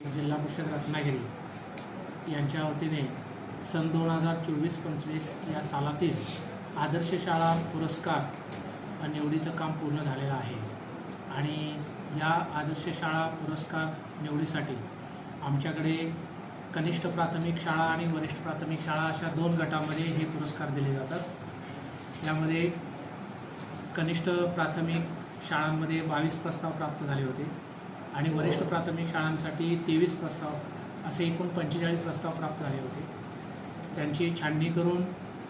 जिल्हा परिषद रत्नागिरी यांच्या वतीने सन दोन हजार चोवीस पंचवीस या सालातील आदर्श शाळा पुरस्कार निवडीचं काम पूर्ण झालेलं आहे. आणि या आदर्श शाळा पुरस्कार निवडीसाठी आमच्याकडे कनिष्ठ प्राथमिक शाळा आणि वरिष्ठ प्राथमिक शाळा अशा दोन गटामध्ये हे पुरस्कार दिले जातात. यामध्ये कनिष्ठ प्राथमिक शाळांमध्ये बावीस प्रस्ताव प्राप्त झाले होते. आणि वरिष्ठ प्राथमिक शाळांसाठी तेवीस प्रस्ताव असे एकूण पंचेचाळीस प्रस्ताव प्राप्त झाले होते. त्यांची छाननी करून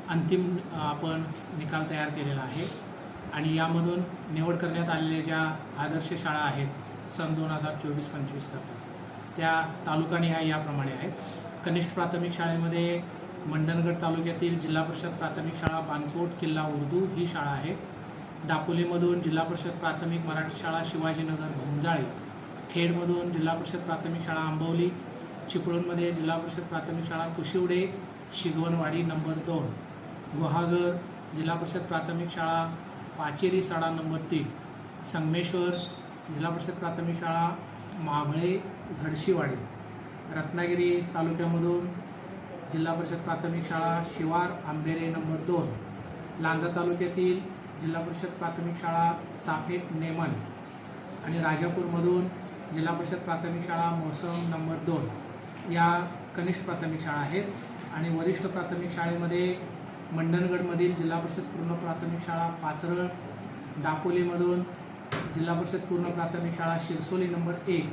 अंतिम आपण निकाल तयार केलेला आहे. आणि यामधून निवड करण्यात आलेल्या ज्या आदर्श शाळा आहेत सन दोन हजार चोवीस पंचवीस करता त्या तालुकानिहाय याप्रमाणे आहेत. कनिष्ठ प्राथमिक शाळेमध्ये मंडणगड तालुक्यातील जिल्हा परिषद प्राथमिक शाळा बानकोट किल्ला उर्दू ही शाळा आहे. दापोलीमधून जिल्हा परिषद प्राथमिक मराठी शाळा शिवाजीनगर भोंजाळे खेडमधून जिल्हा परिषद प्राथमिक शाळा आंबवली. चिपळूणमध्ये जिल्हा परिषद प्राथमिक शाळा कुशिवडे शिगवणवाडी नंबर दोन. गुहागर जिल्हा परिषद प्राथमिक शाळा पाचेरी शाळा नंबर तीन. संगमेश्वर जिल्हा परिषद प्राथमिक शाळा माभळे घडशीवाडी. रत्नागिरी तालुक्यामधून जिल्हा परिषद प्राथमिक शाळा शिवार आंबेरे नंबर दोन. लांजा तालुक्यातील जिल्हा परिषद प्राथमिक शाळा चाफेट नेमन आणि राजापूरमधून जिल्हा परिषद प्राथमिक शाळा मोसम नंबर दोन. या कनिष्ठ प्राथमिक शाळा आहेत आणि वरिष्ठ प्राथमिक शाळेमध्ये मंडणगडमधील जिल्हा परिषद पूर्ण प्राथमिक शाळा पाचरळ दापोलीमधून जिल्हा परिषद पूर्ण प्राथमिक शाळा शिरसोली नंबर एक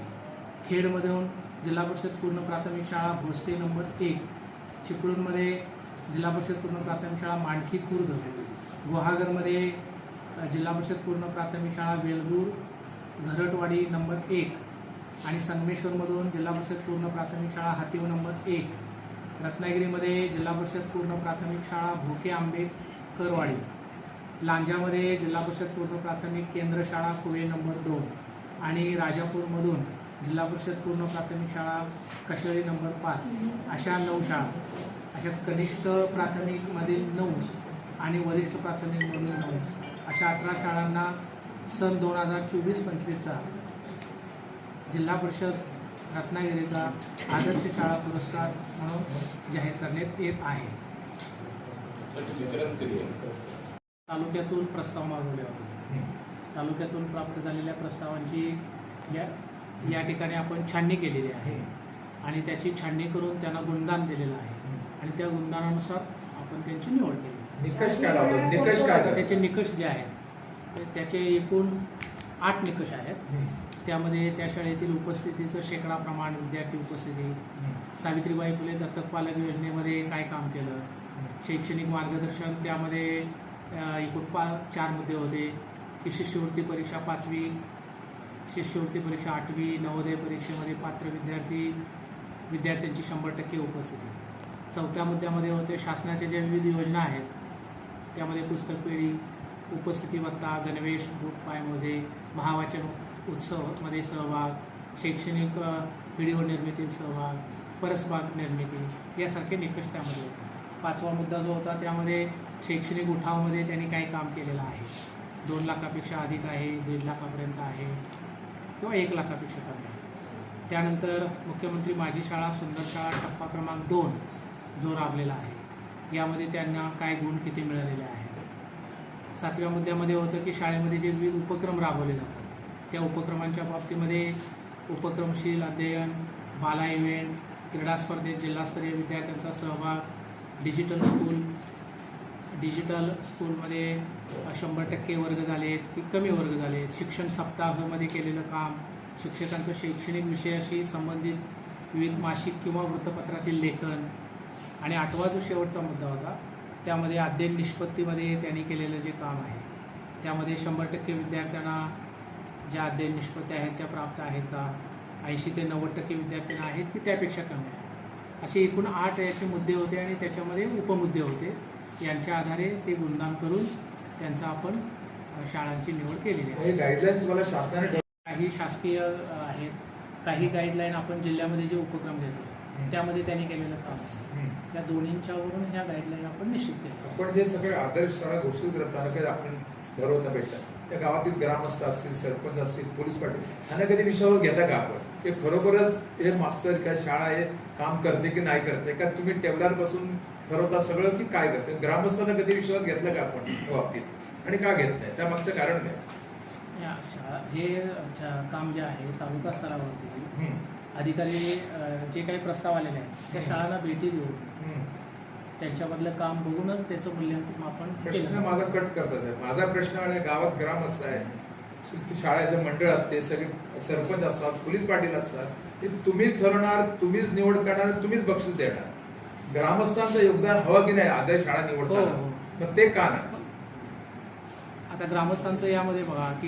खेडमधून जिल्हा परिषद पूर्ण प्राथमिक शाळा भोसले नंबर एक चिपळूणमध्ये जिल्हा परिषद पूर्ण प्राथमिक शाळा मांडकी खुर्द गुहागरमध्ये जिल्हा परिषद पूर्ण प्राथमिक शाळा वेलदूर घरटवाडी नंबर एक आणि संगमेश्वरमधून जिल्हा परिषद पूर्ण प्राथमिक शाळा हातीव नंबर एक. रत्नागिरीमध्ये जिल्हा परिषद पूर्ण प्राथमिक शाळा भोके आंबेकरवाडी लांजामध्ये जिल्हा परिषद पूर्ण प्राथमिक केंद्र शाळा कुवे नंबर दोन. आणि राजापूरमधून जिल्हा परिषद पूर्ण प्राथमिक शाळा कशेळी नंबर पाच. अशा नऊ शाळा. अशा कनिष्ठ प्राथमिकमधील नऊ आणि वरिष्ठ प्राथमिकमधील नऊ. अशा अठरा शाळांना सन दोन हजार चोवीस पंचवीसचा जिल्हा परिषद रत्नागिरीचा आदर्श शाळा पुरस्कार म्हणून जाहीर करण्यात येत आहे? तालुक्यातून प्रस्ताव मागवले होते. तालुक्यातून प्राप्त झालेल्या प्रस्तावांची या या ठिकाणी आपण छाननी केलेली आहे. आणि त्याची छाननी करून त्यांना गुणदान दिलेलं आहे. आणि त्या गुणदानानुसार आपण त्यांची निवड केली. निकष निकष? त्याचे निकष जे आहेत ते त्याचे एकूण आठ निकष आहेत. त्यामध्ये त्या शाळेतील उपस्थितीचं शेकडा प्रमाण विद्यार्थी उपस्थिती. सावित्रीबाई फुले दत्तक पालक योजनेमध्ये काय काम केलं? शैक्षणिक मार्गदर्शन त्यामध्ये एकूण पा चार मुद्दे होते. की शिष्यवृत्ती परीक्षा पाचवी शिष्यवृत्ती परीक्षा आठवी नवोदय परीक्षेमध्ये पात्र विद्यार्थी विद्यार्थ्यांची शंभर टक्के उपस्थिती. चौथ्या मुद्द्यामध्ये होते शासनाच्या ज्या विविध योजना आहेत त्यामध्ये पुस्तक पेढी उपस्थिती भत्ता गणवेश बूट पायमोजे महावाचन उत्सवमध्ये सहभाग शैक्षणिक व्हिडिओ निर्मितीत सहभाग परसबाग निर्मिती यासारखे निकष त्यामध्ये होते. पाचवा मुद्दा जो होता त्यामध्ये शैक्षणिक उठावामध्ये त्यांनी काय काम केलेलं आहे? दोन लाखापेक्षा अधिक आहे दीड लाखापर्यंत आहे किंवा एक लाखापेक्षा कमी आहे. त्यानंतर मुख्यमंत्री माझी शाळा सुंदर शाळा टप्पा क्रमांक दोन जो राबलेला आहे यामध्ये त्यांना काय गुण किती मिळालेले आहेत? सातव्या मुद्द्यामध्ये होतं की शाळेमध्ये जे विविध उपक्रम राबवले जातात त्या उपक्रमांच्या बाबतीमध्ये उपक्रमशील अध्ययन बाला इव्हेंट क्रीडा स्पर्धेत जिल्हास्तरीय विद्यार्थ्यांचा सहभाग डिजिटल स्कूल डिजिटल स्कूलमध्ये शंभर टक्के वर्ग झाले आहेत की कमी वर्ग झाले आहेत शिक्षण सप्ताहामध्ये केलेलं काम शिक्षकांचं शैक्षणिक विषयाशी संबंधित विविध मासिक किंवा वृत्तपत्रातील लेखन. आणि आठवा जो शेवटचा मुद्दा होता त्यामध्ये अध्ययन निष्पत्तीमध्ये त्यांनी केलेलं जे काम आहे त्यामध्ये शंभर टक्के विद्यार्थ्यांना ज्या अध्ययन निष्पत्ती आहेत त्या प्राप्त आहेत का? ऐंशी ते नव्वद टक्के विद्यार्थ्यांना आहेत की त्यापेक्षा कमी आहे असे एकूण आठ याचे मुद्दे होते आणि त्याच्यामध्ये उपमुद्दे होते. यांच्या आधारे ते गुणदान करून त्यांचं आपण शाळांची निवड केलेली आहे. गाईडलाईन्स शासनाने काही शासकीय आहेत. काही गाईडलाईन आपण जिल्ह्यामध्ये जे उपक्रम देतो त्यामध्ये त्यांनी केलेलं काम. त्या दोन्हींच्यावरून ह्या गाईडलाईन आपण निश्चित केल्या आपण जे सगळे आदर्श शाळा घोषित करत तालुक्यात आपण ठरवता भेटतात? त्या गावातील ग्रामस्थ असतील सरपंच असतील पोलीस पाटील यांना कधी विषयावर घेता का आपण? की खरोखरच हे मास्तर काय शाळा हे काम करते की नाही करते? का तुम्ही टेबलावर बसून ठरवता सगळं की काय करते? ग्रामस्थांना कधी विश्वास घेतला का आपण बाबतीत? आणि का घेत नाही? त्या मागचं कारण काय? शाळा हे काम जे आहे तालुका स्तरावरती अधिकारी जे काही प्रस्ताव आलेले आहेत त्या शाळांना भेटी देऊन. त्यांच्यामधलं काम बघूनच त्याचं मूल्यमापन प्रश्न केलं माझा कट करतात आहे माझा प्रश्न आहे गावात ग्रामस्थ आहे शाळेचं मंडळ असते सगळे सरपंच असतात पोलीस पाटील असतात. हे तुम्हीच ठरवणार तुम्हीच निवड करणार तुम्हीच बक्षीस देणार. ग्रामस्थांचं योगदान हवं की नाही आदर्श शाळा हो, निवडताना? हो. मग ते का नाही? आता ग्रामस्थांचं यामध्ये बघा की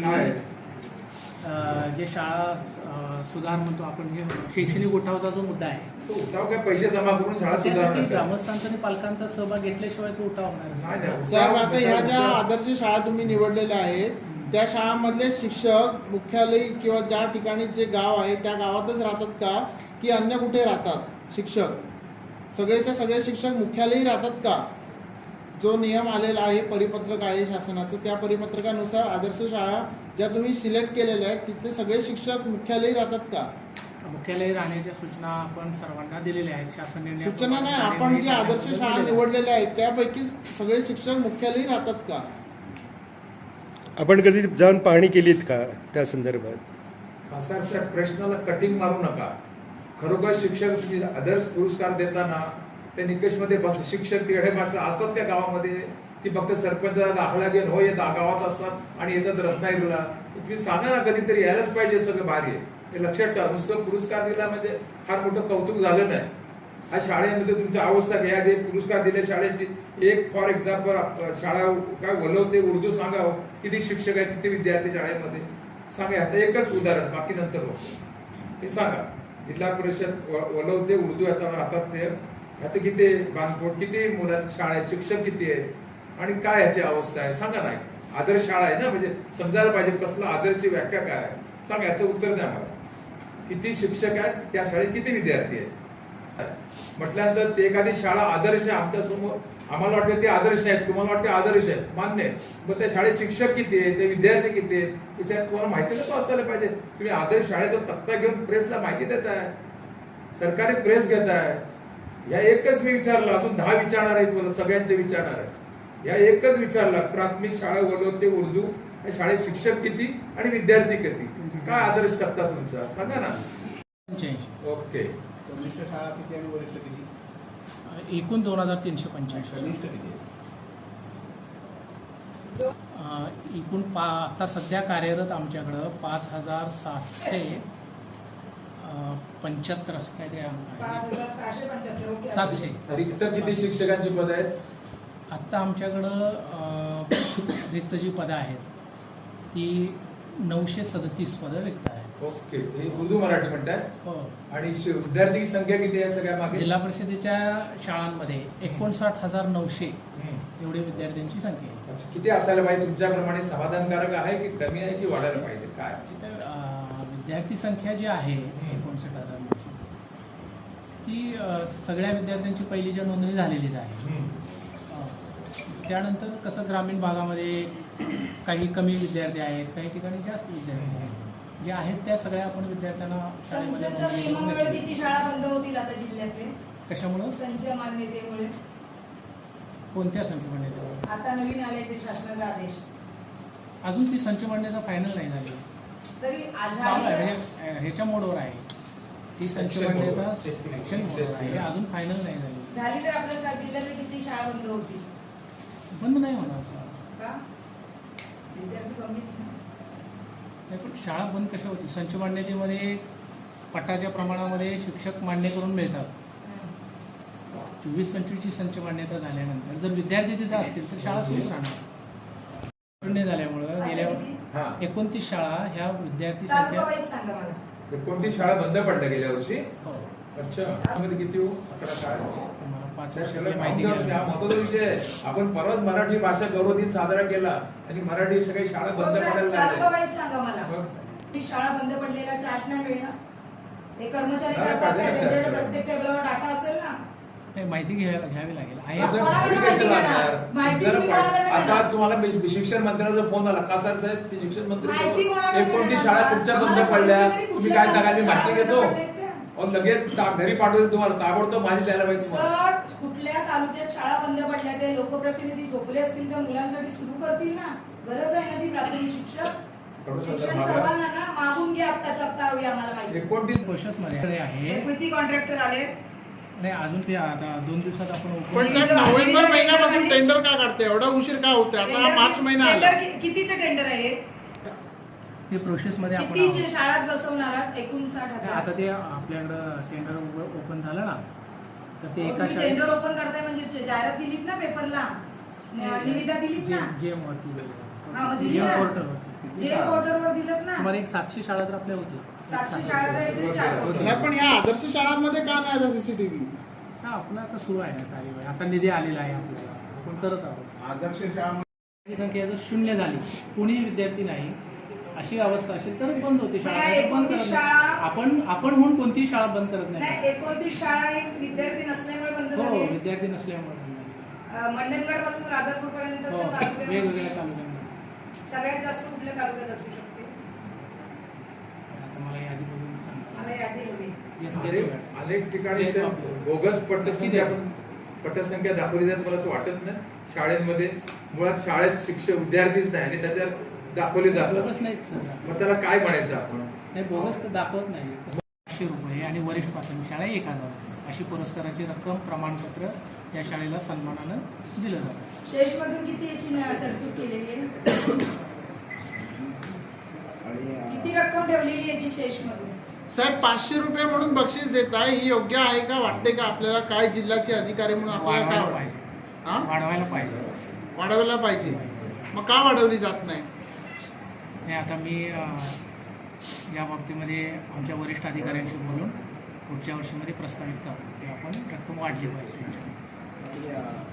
जे शाळा सुधार म्हणतो आपण जे शैक्षणिक उठावाचा जो मुद्दा आहे. तो उठाव काय? पैसे जमा करून शाळा त्यासाठी सुधारणार? ग्रामस्थांचा आणि पालकांचा सहभाग घेतल्याशिवाय तो उठाव होणार नाही, नाही. साहेब आता ह्या ज्या आदर्श शाळा तुम्ही निवडलेल्या आहेत त्या शाळांमधले शिक्षक मुख्यालय किंवा ज्या ठिकाणी जे गाव आहे त्या गावातच राहतात का? की अन्य कुठे राहतात शिक्षक? सगळेच्या सगळे शिक्षक मुख्यालयी राहतात का? जो नियम आलेला आहे परिपत्रक आहे शासनाचं त्या परिपत्रकानुसार आदर्श शाळा ज्या तुम्ही सिलेक्ट केलेल्या आहेत तिथले सगळे शिक्षक मुख्यालयी राहतात का? मुख्यालय राहण्याच्या सूचना आपण सर्वांना दिलेल्या आहेत. शासन निर्णय सूचना नाही आपण जी आदर्श शाळा निवडलेल्या आहेत त्यापैकी सगळे शिक्षक मुख्यालयी राहतात का? आपण कधी जाऊन पाहणी केलीत का त्या संदर्भात? खासदार साहेब प्रश्नाला कटिंग मारू नका. खरोखर शिक्षक आदर्श पुरस्कार देताना ते निकषमध्ये बस शिक्षक ते मास्टर असतात का गावामध्ये. ती फक्त सरपंचाचा दाखला घेऊन हो येतात गावात असतात आणि येतात रत्नागिरीला. तुम्ही सांगा ना कधीतरी यायलाच पाहिजे सगळं भारी आहे हे लक्षात ठेवा नुसतं पुरस्कार दिला म्हणजे फार मोठं कौतुक झालं नाही. हा शाळेमध्ये तुमच्या अवस्था घ्या जे पुरस्कार दिले शाळेची. एक फॉर एक्झाम्पल शाळा काय वलवते उर्दू सांगावं हो. किती शिक्षक आहेत किती विद्यार्थी शाळेमध्ये? सांगा आता एकच उदाहरण बाकी नंतर हे सांगा. जिल्हा परिषद वलवते उर्दू याचा हातात ते ह्याचं किती आहे? बांधकोट किती मुलं शाळेत शिक्षक किती आहे? आणि काय ह्याची अवस्था आहे? सांगा नाही आदर्श शाळा आहे ना? म्हणजे समजायला पाहिजे कसलं आदर्शची व्याख्या काय आहे? सांग याचं उत्तर द्या मला. किती शिक्षक आहेत? त्या शाळेत किती विद्यार्थी आहेत? म्हटल्यानंतर ते एखादी शाळा आदर्श आहे आमच्यासमोर. आम्हाला वाटतं ते आदर्श आहेत. तुम्हाला वाटते आदर्श आहेत? मान्य आहे. मग त्या शाळेत शिक्षक किती आहे ते विद्यार्थी किती आहेत? हे साहेब तुम्हाला माहिती नको असायला पाहिजे. तुम्ही आदर्श शाळेचा तक्ता घेऊन प्रेसला माहिती देताय. सरकारी प्रेस घेताय. या एकच मी विचारलं अजून दहा विचारणार आहेत मला सगळ्यांचे विचारणार आहे या एकच विचारलं प्राथमिक शाळा वगैरे ते उर्दू या शाळेत शिक्षक किती आणि विद्यार्थी किती? काय आदर्श सत्ता तुमचा? सांगा ना. पंच्याऐंशी. ओके. कनिष्ठ शाळा किती आणि वरिष्ठ किती? एकूण दोन हजार तीनशे पंच्याऐंशी. कनिष्ठ किती? अ, एकूण पा आता सध्या कार्यरत आमच्याकडं पाच हजार सातशे पंच्याहत्तर असं आहे. ओके. सातशे. रिक्त किती शिक्षकांची पद आहेत? आत्ता आमच्याकडं रिक्त जी पदं आहेत. ती नऊशे सदतीस पदं रिक्त आहेत. ओके. हे उर्दू मराठी म्हणताय? हो. आणि शि- विद्यार्थी संख्या किती आहे सगळ्या मागे? जिल्हा परिषदेच्या शाळांमध्ये एकोणसाठ हजार नऊशे हम्म. एवढी विद्यार्थ्यांची संख्या आहे. अच्छा, किती असायला पाहिजे? तुमच्याप्रमाणे समाधानकारक आहे की कमी आहे की वाढायला पाहिजे? काय? तिथे अ, विद्यार्थी संख्या जी आहे हम्म. अ, सगळ्या विद्यार्थ्यांची पहिलीच्या नोंदणी झालेलीच आहे. त्यानंतर कसं ग्रामीण भागामध्ये काही कमी विद्यार्थी आहेत काही ठिकाणी जास्त विद्यार्थी आहेत. जे आहेत त्या सगळ्या आपण विद्यार्थ्यांना शाळेमध्ये. किती शाळा बंद होतील आता जिल्ह्यातले? कशामुळं? संच मान्यतेमुळे. कोणत्या संच मान्यतेवर आता नवीन आले ते शासनाचा आदेश. अजून ती संच मान्यता फायनल नाही झाली. तरी म्हणजे ह्याच्या मोडवर आहे. ती मोडवर आहे अजून फायनल नाही झाली. झाली तर आपल्या शा- जिल्ह्यातले किती शाळा बंद होतील बंद नाही होणार विद्यार्थी कमी. नाही पण शाळा बंद कशा होती? संच मान्यतेमध्ये पटाच्या प्रमाणामध्ये शिक्षक मान्य करून मिळतात. चोवीस पंचवीसची संच मान्यता झाल्यानंतर जर विद्यार्थी तिथे असतील तर शाळा सुरूच राहणार. झाल्यामुळं गेल्या एकोणतीस शाळा ह्या विद्यार्थी संख्या कोणती शाळा बंद पडल्या गेल्या वर्षी? हो. अच्छा. किती हो? अकरा काय माहिती. हा. महत्त्वाचा विषय आहे. आपण परत मराठी भाषा गौरव दिन साजरा केला आणि मराठी सगळी शाळा बंद पडायला शाळा बंद पडलेला चार्ट नाही मिळणार? हे कर्मचारी. प्रत्येक टेबलावर डाटा असेल ना? नाही माहिती घ्यायला घ्यावी लागेल. आहे आता? तुम्हाला शिक्षण मंत्र्याचा फोन आला. का सर साहेब? ते शिक्षण मंत्री एकोणतीस शाळा? तुमच्या बंद पडल्या. तुम्ही काय शाळा माहिती घेतो? लगेच ता- घरी पाठवते तुम्हाला. ताबडतोब माझी द्यायला पाहिजे कुठल्या तालुक्यात शाळा बंद पडल्या ते लोकप्रतिनिधी झोपले असतील तर मुलांसाठी सुरू करतील ना? गरज आहे ना ती प्राथमिक शिक्षक. सर्वांना ना? मागून घ्या आत्ताच्या आत्ता. हवी आम्हाला माहिती. एकोणतीस आहे. कॉन्ट्रॅक्टर आले. नाही अजून ते आता दोन दिवसात आपण पण साहेब नोव्हेंबर महिन्यापासून टेंडर का काढते? एवढा उशीर का होते आता हा मार्च महिना आला. टेंडर कि- कितीचं टेंडर आहे हे? ते प्रोसेसमध्ये आपण किती आहोत. जे शाळात बसवणार आहात? एकूण साठ आता हजार ते आपल्याकडं टेंडर ओपन झालं ना तर ते एका शाळेत टेंडर ओपन करताय म्हणजे जाहिरात दिलीत ना पेपरला निविदा दिलीत ना? जे वरती हा, मग दिली जे ना? पोर्टलवरती जे पोर्टलवर दिलं ना? सुमारे एक सातशे शाळा तर आपल्या होत्या. सातशे शाळा चार. नाही पण या आदर्श शाळांमध्ये का नाही आता सीसीटीव्ही हा आपलं आता सुरू आहे ना कार्यवाही आता निधी आलेला आहे आपल्याला. आपण करत आहोत. आदर्श शाळा ही संख्या जर शून्य झाली. कोणीही विद्यार्थी नाही. अशी अवस्था असेल तरच बंद होते शाळा. नाही, बंद एकोणतीस नाही. शाळा- आपण आपण म्हणून कोणतीही शाळा बंद करत नाही. नाही एकोणतीस शाळा ही विद्यार्थी नसल्यामुळे बंद हो झाली. विद्यार्थी नसल्यामुळे. अं, मंडणगडपासून राजापूर पर्यंत हो वेगवेगळ्या तालुक्यांमध्ये सगळ्यात जास्त कुठल्या तालुक्यात असू शकते? मला यादी हवी. अनेक ठिकाणी. बोगस पट्टसंख्या किती? आपण पट्टसंख्या दाखवली जात मला असं वाटत नाही. शाळेमध्ये मुळात शाळेत शिक्षक विद्यार्थीच नाही आणि त्याच्यात दाखवले जातात. बोगस नाहीच सर. मग त्याला काय म्हणायचं आपण? नाही बोगस तर दाखवत नाही. पाचशे रुपये आणि वरिष्ठ प्राथमिक शाळा एक हजार. अशी पुरस्काराची रक्कम प्रमाणपत्र या शाळेला सन्मानानं दिलं जातं. शेष मधून किती याची न- तरतूद केलेली आहे? किती रक्कम ठेवलेली आहे याची शेष मधून साहेब पाचशे रुपये म्हणून बक्षीस देताय ही योग्य आहे का? वाटते का आपल्याला? काय जिल्ह्याचे अधिकारी म्हणून आपल्याला काय वाढवायला वाटतं? पाहिजे. हा? वाढवायला पाहिजे. वाढवायला पाहिजे. मग का वाढवली जात नाही? हे आता मी अं, या बाबतीमध्ये आमच्या वरिष्ठ अधिकाऱ्यांशी बोलून पुढच्या वर्षीमध्ये प्रस्तावित करतो की आपण रक्कम वाढली पाहिजे. 几点